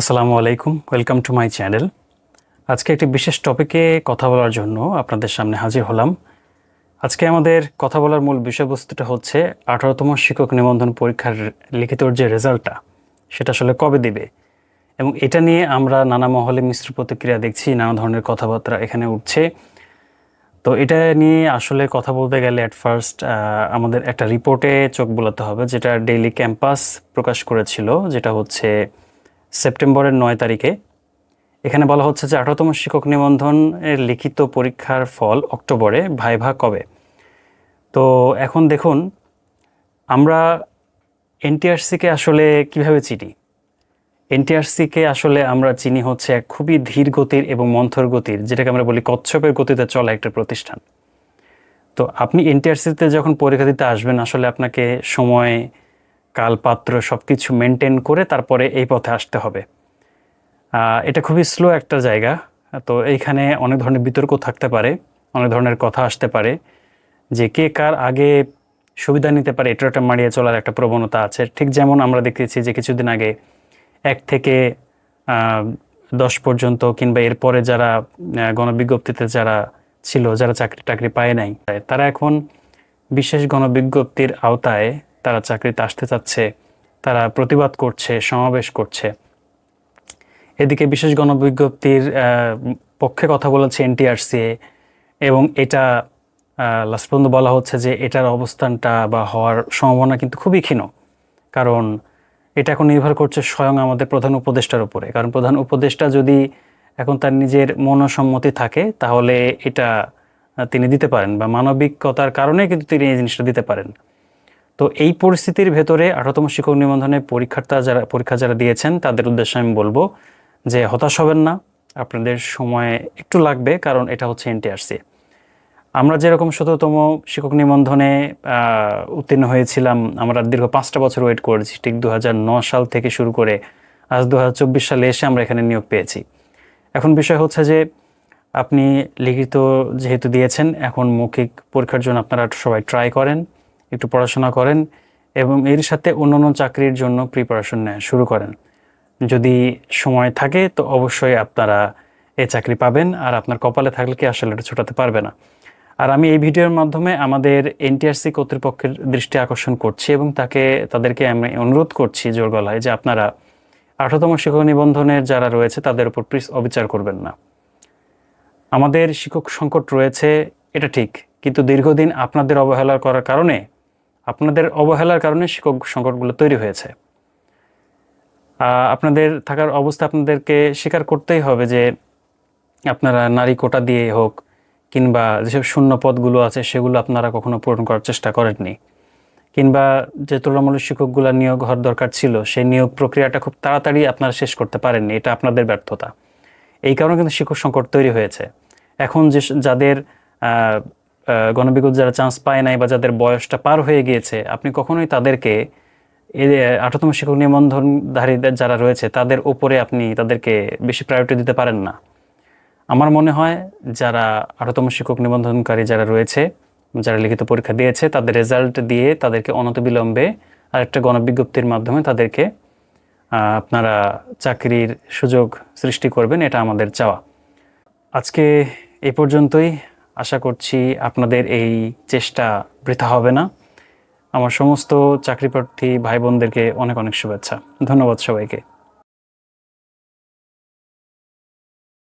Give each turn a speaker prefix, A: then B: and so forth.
A: আসসালামু আলাইকুম welcome to my channel আজকে একটি বিশেষ টপিকে কথা বলার জন্য আপনাদের সামনে হাজির হলাম। আজকে আমাদের কথা বলার মূল বিষয়বস্তুটা হচ্ছে আঠারোতম শিক্ষক নিবন্ধন পরীক্ষার লিখিত যে রেজাল্টটা, সেটা আসলে কবে দিবে? এবং এটা নিয়ে আমরা নানা মহলে মিশ্র প্রতিক্রিয়া দেখছি, নানা ধরনের কথাবার্তা এখানে উঠছে। তো এটা নিয়ে আসলে কথা বলতে গেলে অ্যাট ফার্স্ট আমাদের একটা রিপোর্টে চোখ বোলাতে হবে, যেটা ডেইলি ক্যাম্পাস প্রকাশ করেছিল, যেটা হচ্ছে সেপ্টেম্বরের নয় তারিখে। এখানে বলা হচ্ছে যে আঠারোতম শিক্ষক নিবন্ধনের লিখিত পরীক্ষার ফল অক্টোবরে ভাইভা কবে? তো এখন দেখুন, আমরা এনটিআরসিকে আসলে কীভাবে চিনি? এনটিআরসিকে আসলে আমরা চিনি হচ্ছে এক খুবই ধীর গতির এবং মন্থর গতির, যেটাকে আমরা বলি কচ্ছপের গতিতে চলা একটা প্রতিষ্ঠান। তো আপনি এনটিআরসিতে যখন পরীক্ষা দিতে আসবেন, আসলে আপনাকে সময় কালপাত্র সব কিছু মেনটেন করে তারপরে এই পথে আসতে হবে। এটা খুবই স্লো একটা জায়গা। তো এইখানে অনেক ধরনের বিতর্ক থাকতে পারে, অনেক ধরনের কথা আসতে পারে যে কে কার আগে সুবিধা নিতে পারে। এটা মারিয়ে চলার একটা প্রবণতা আছে। ঠিক যেমন আমরা দেখেছি যে কিছুদিন আগে এক থেকে দশ পর্যন্ত কিংবা এরপরে যারা গণবিজ্ঞপ্তিতে যারা ছিল, যারা চাকরি টাকরি পায় নাই, তারা এখন বিশেষ গণবিজ্ঞপ্তির আওতায় তারা চাকরিতে আসতে চাচ্ছে, তারা প্রতিবাদ করছে, সমাবেশ করছে। এদিকে বিশেষ গণবিজ্ঞপ্তির পক্ষে কথা বলেছে এনটিআরসি এবং এটা লাস্ট পর্যন্ত বলা হচ্ছে যে এটার অবস্থানটা বা হওয়ার সম্ভাবনা কিন্তু খুবই ক্ষীণ। কারণ এটা এখন নির্ভর করছে স্বয়ং আমাদের প্রধান উপদেষ্টার উপরে। কারণ প্রধান উপদেষ্টা যদি এখন তার নিজের মনসম্মতি থাকে, তাহলে এটা তিনি দিতে পারেন বা মানবিকতার কারণে কিন্তু তিনি এই জিনিসটা দিতে পারেন। তো এই পরিস্থিতির ভেতরে আঠারোতম শিক্ষক নিবন্ধনে পরীক্ষার্থী যারা পরীক্ষা যারা দিয়েছেন, তাদের উদ্দেশ্যে আমি বলব যে হতাশ হবেন না। আপনাদের সময় একটু লাগবে, কারণ এটা হচ্ছে এনটিআরসি আমরা যেরকম শততম শিক্ষক নিবন্ধনে উত্তীর্ণ হয়েছিলাম, আমরা দীর্ঘ পাঁচটা বছর ওয়েট করেছি, ঠিক দু সাল থেকে শুরু করে আজ দু হাজার চব্বিশ সালে এসে আমরা এখানে নিয়োগ পেয়েছি। এখন বিষয় হচ্ছে যে আপনি লিখিত যেহেতু দিয়েছেন, এখন মৌখিক পরীক্ষার জন্য আপনারা সবাই ট্রাই করেন। একটু পড়াশোনা করেন এবং এর সাথে অন্যান্য চাকরির জন্য প্রিপারেশন নেওয়া শুরু করেন। যদি সময় থাকে তো অবশ্যই আপনারা এই চাকরি পাবেন আর আপনার কপালে থাকলে কি আসলে এটা ছোটাতে পারবে না। আর আমি এই ভিডিওর মাধ্যমে আমাদের এনটিআরসি কর্তৃপক্ষের দৃষ্টি আকর্ষণ করছি এবং তাকে, তাদেরকে আমি অনুরোধ করছি জোর গলায় যে আপনারা আঠারোতম শিক্ষক নিবন্ধনের যারা রয়েছে তাদের উপর প্লিজ অবিচার করবেন না। আমাদের শিক্ষক সংকট রয়েছে, এটা ঠিক। কিন্তু দীর্ঘদিন আপনাদের অবহেলা করার কারণে আপনাদের অবহেলার কারণে শিক্ষক সংকটগুলো তৈরি হয়েছে। আপনাদের থাকার অবস্থা আপনাদেরকে স্বীকার করতেই হবে যে আপনারা নারী কোটা দিয়ে হোক কিংবা যেসব শূন্য পদগুলো আছে সেগুলো আপনারা কখনো পূরণ করার চেষ্টা করেননি। কিংবা যে তুলনামূলক শিক্ষকগুলো নিয়োগ হওয়ার দরকার ছিল, সেই নিয়োগ প্রক্রিয়াটা খুব তাড়াতাড়ি আপনারা শেষ করতে পারেননি, এটা আপনাদের ব্যর্থতা। এই কারণে কিন্তু শিক্ষক সংকট তৈরি হয়েছে। এখন যে যাদের আহ, যারা চান্স পায় নাই বা যাদের বয়সটা পার হয়ে গিয়েছে আপনি কখনোই তাদেরকে আঠারোতম শিক্ষক নিবন্ধনধারী যারা রয়েছে তাদের উপরে আপনি তাদেরকে বেশি প্রায়োরিটি দিতে পারেন না। আমার মনে হয় যারা আঠারোতম শিক্ষক নিবন্ধনকারী যারা রয়েছে যারা লিখিত পরীক্ষা দিয়েছে তাদের রেজাল্ট দিয়ে তাদেরকে অনতিবিলম্বে আরেকটা গণবিজ্ঞপ্তির মাধ্যমে তাদেরকে আপনারা চাকরির সুযোগ সৃষ্টি করবেন এটা আমাদের চাওয়া। আজকে এই পর্যন্তই। আশা করছি আপনাদের এই চেষ্টা বৃথা হবে না। আমার সমস্ত চাকরিপ্রার্থী ভাই বোনদেরকে অনেক অনেক শুভেচ্ছা। ধন্যবাদ সবাইকে।